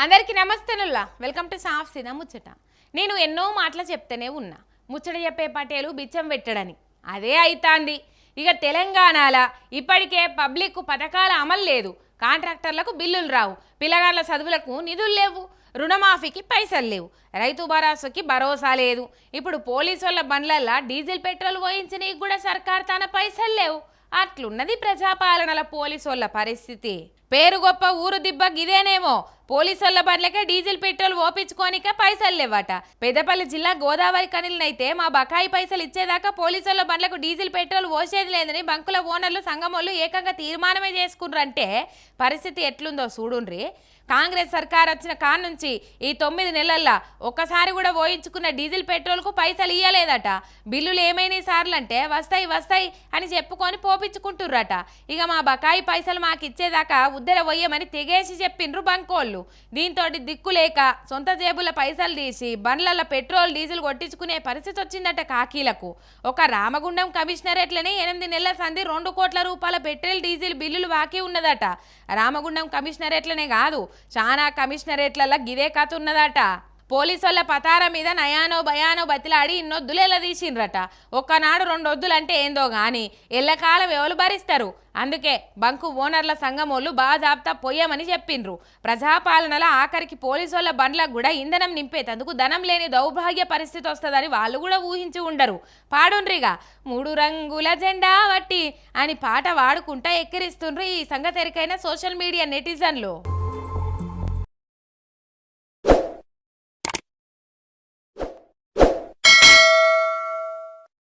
అందరికీ నమస్తేనుల్లా welcome to సాఫ్ సినా ముచ్చట. నేను ఎన్నో మాటలు చెప్తూనే ఉన్నా. ముచ్చట చెప్పే పటేలు బిచ్చం పెట్టడని. అదే అవుతాంది ఇక తెలంగాణల ఇప్పటికే పబ్లిక్ పథకాల అమలు లేదు. కాంట్రాక్టర్లకు బిల్లులు రావు. పిల్లగాళ్ళ చదువులకు నిధులు లేవు. రుణమాఫీకి పైసలు లేవు. రైతు భరోసాకి భరోసా లేదు. ఇప్పుడు పోలీసు వాళ్ళ బండ్లల్లో డీజిల్ పెట్రోల్ పోయించనీకి కూడా సర్కార్ తన పైసలు లేవు. అట్లున్నది ప్రజాపాలనల వాళ్ళ పరిస్థితి. పేరు గొప్ప ఊరు దిబ్బ గిదేనేమో. పోలీసుల బండ్లకే డీజిల్ పెట్రోల్ ఓపించుకోనిక పైసలు లేవట. పెద్దపల్లి జిల్లా గోదావరి కనిలనైతే మా బకాయి పైసలు ఇచ్చేదాకా పోలీసుల బండ్లకు డీజిల్ పెట్రోల్ పోసేది లేదని బంకుల ఓనర్లు సంఘమోళ్ళు ఏకంగా తీర్మానమే చేసుకున్నారంటే పరిస్థితి ఎట్లుందో చూడుండ్రి. కాంగ్రెస్ సర్కార్ వచ్చిన కాడ నుంచి ఈ తొమ్మిది నెలల్లో ఒక్కసారి కూడా పోయించుకున్న డీజిల్ పెట్రోల్కు పైసలు ఇయ్యలేదట. బిల్లులు ఏమైనా సార్లు అంటే వస్తాయి వస్తాయి అని చెప్పుకొని పోపించుకుంటుర్రట. ఇక మా బకాయి పైసలు మాకు ఇచ్చేదాకా ఉద్దర వయ్యమని తెగేసి చెప్పిండ్రు బంకోళ్ళు. దీంతో దిక్కులేక సొంత జేబుల పైసలు తీసి బండ్లలో పెట్రోల్ డీజిల్ కొట్టించుకునే పరిస్థితి వచ్చిందట కాకీలకు. ఒక రామగుండం కమిషనరేట్లనే ఎనిమిది నెలల సంధి రెండు కోట్ల రూపాయల పెట్రోల్ డీజిల్ బిల్లులు బాకీ ఉన్నదట. రామగుండం కమిషనరేట్లనే కాదు చాలా కమిషనరేట్లలో గిదే కథ ఉన్నదట. పోలీసోళ్ళ పతార మీద నయానో భయానో బతిలాడి ఇన్నొద్దులేలా తీసిండ్రట. ఒక్కనాడు రెండు వద్దులు అంటే ఏందో గాని ఎల్లకాలం ఎవరు భరిస్తారు? అందుకే బంకు ఓనర్ల సంఘమోళ్ళు బాగా జాబితా పోయామని చెప్పిండ్రు. ప్రజాపాలనల ఆఖరికి పోలీసుల బండ్లకు కూడా ఇంధనం నింపేతందుకు ధనం లేని దౌర్భాగ్య పరిస్థితి వస్తుందని వాళ్ళు కూడా ఊహించి ఉండరు. పాడుండ్రిగా మూడు రంగుల జెండా వట్టి అని పాట వాడుకుంటా ఎక్కిరిస్తుండ్రు ఈ సంగతెరికైన సోషల్ మీడియా నెటిజన్లు.